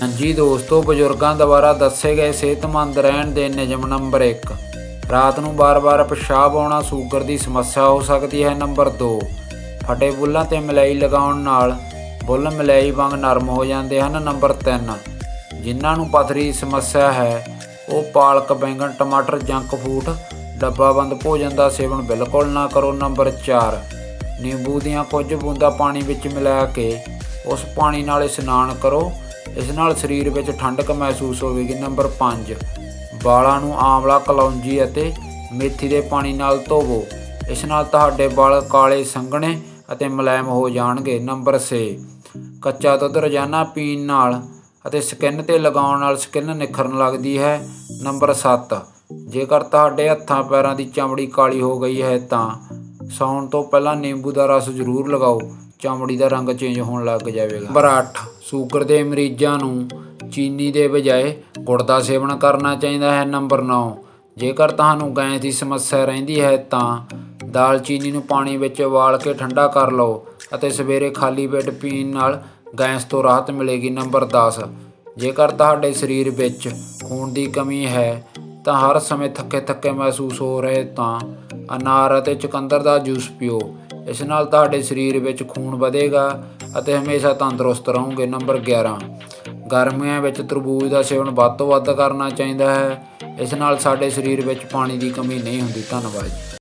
ਹਾਂਜੀ ਦੋਸਤੋ, ਬਜ਼ੁਰਗਾਂ ਦੁਆਰਾ ਦੱਸੇ ਗਏ ਸਿਹਤਮੰਦ ਰਹਿਣ ਦੇ ਨਿਯਮ ਨੰਬਰ 1 ਰਾਤ ਨੂੰ ਬਾਰ-ਬਾਰ ਪਿਸ਼ਾਬ ਆਉਣਾ ਸ਼ੂਗਰ ਦੀ ਸਮੱਸਿਆ ਹੋ ਸਕਦੀ ਹੈ ਨੰਬਰ 2 ਫਟੇ ਬੁੱਲਾਂ ਤੇ ਮਲਾਈ ਲਗਾਉਣ ਨਾਲ ਬੁੱਲ ਮਲਾਈ ਵਾਂਗ ਨਰਮ ਹੋ ਜਾਂਦੇ ਹਨ ਨੰਬਰ 3 ਜਿਨ੍ਹਾਂ ਨੂੰ ਪਥਰੀ ਦੀ ਸਮੱਸਿਆ ਹੈ, ਉਹ ਪਾਲਕ, ਬੈਂਗਣ, ਟਮਾਟਰ, ਜੰਕ ਫੂਡ, ਡੱਬਾਬੰਦ ਭੋਜਨ ਦਾ ਸੇਵਨ ਬਿਲਕੁਲ ਨਾ ਕਰੋ ਨੰਬਰ 4 ਨਿੰਬੂ ਦੀਆਂ ਕੁਝ ਬੂੰਦਾਂ ਪਾਣੀ ਵਿੱਚ ਮਿਲਾ ਕੇ ਉਸ ਪਾਣੀ ਨਾਲ ਇਸ਼ਨਾਨ ਕਰੋ। ਇਸ ਨਾਲ ਸਰੀਰ ਵਿੱਚ ਠੰਡਕ ਮਹਿਸੂਸ ਹੋਵੇਗੀ। ਨੰਬਰ 5 ਵਾਲਾਂ ਨੂੰ ਆਂਵਲਾ, ਕਲੌਂਜੀ ਅਤੇ ਮੇਥੀ ਦੇ ਪਾਣੀ ਨਾਲ ਧੋਵੋ। ਇਸ ਨਾਲ ਤੁਹਾਡੇ ਵਾਲ ਕਾਲੇ, ਸੰਘਣੇ ਅਤੇ ਮੁਲਾਇਮ ਹੋ ਜਾਣਗੇ। ਨੰਬਰ 6 ਕੱਚਾ ਦੁੱਧ ਰੋਜ਼ਾਨਾ ਪੀਣ ਨਾਲ ਅਤੇ ਸਕਿਨ ਤੇ ਲਗਾਉਣ ਨਾਲ ਸਕਿਨ ਨਿਖਰਨ ਲੱਗਦੀ ਹੈ। ਨੰਬਰ 7 ਜੇਕਰ ਤੁਹਾਡੇ ਹੱਥਾਂ, ਪੈਰਾਂ ਦੀ ਚਮੜੀ ਕਾਲੀ ਹੋ ਗਈ ਹੈ ਤਾਂ ਸੌਣ ਤੋਂ ਪਹਿਲਾਂ ਨਿੰਬੂ ਦਾ ਰਸ ਜ਼ਰੂਰ ਲਗਾਓ। ਚਮੜੀ ਦਾ ਰੰਗ ਚੇਂਜ ਹੋਣ ਲੱਗ ਜਾਵੇਗਾ। ਨੰਬਰ 8 ਸ਼ੂਗਰ ਦੇ ਮਰੀਜ਼ਾਂ ਨੂੰ ਚੀਨੀ ਦੇ ਬਜਾਏ ਗੁੜ ਦਾ ਸੇਵਨ ਕਰਨਾ ਚਾਹੀਦਾ ਹੈ, ਨੰਬਰ 9 ਜੇਕਰ ਤੁਹਾਨੂੰ ਗੈਸ ਦੀ ਸਮੱਸਿਆ ਰਹਿੰਦੀ ਹੈ, ਤਾਂ ਦਾਲਚੀਨੀ ਨੂੰ ਪਾਣੀ ਵਿੱਚ ਉਬਾਲ ਕੇ ਠੰਡਾ ਕਰ ਲਓ ਅਤੇ ਸਵੇਰੇ ਖਾਲੀ ਪੇਟ ਪੀਣ ਨਾਲ ਗੈਸ ਤੋਂ ਰਾਹਤ ਮਿਲੇਗੀ, ਨੰਬਰ 10 ਜੇਕਰ ਤੁਹਾਡੇ ਸਰੀਰ ਵਿੱਚ ਖੂਨ ਦੀ ਕਮੀ ਹੈ, ਤਾਂ ਹਰ ਸਮੇਂ ਥੱਕੇ-ਥੱਕੇ ਮਹਿਸੂਸ ਹੋ ਰਹੇ ਤਾਂ ਅਨਾਰ ਅਤੇ ਚੁਕੰਦਰ ਦਾ ਜੂਸ ਪੀਓ। ਇਸ ਨਾਲ ਤੁਹਾਡੇ ਸਰੀਰ ਵਿੱਚ ਖੂਨ ਵਧੇਗਾ ਅਤੇ ਹਮੇਸ਼ਾ ਤੰਦਰੁਸਤ ਰਹੋਗੇ। ਨੰਬਰ 11 ਗਰਮੀਆਂ ਵਿੱਚ ਤਰਬੂਜ ਦਾ ਸੇਵਨ ਵੱਧ ਤੋਂ ਵੱਧ ਕਰਨਾ ਚਾਹੀਦਾ ਹੈ। ਇਸ ਨਾਲ ਸਾਡੇ ਸਰੀਰ ਵਿੱਚ ਪਾਣੀ ਦੀ ਕਮੀ ਨਹੀਂ ਹੁੰਦੀ। ਧੰਨਵਾਦ ਜੀ।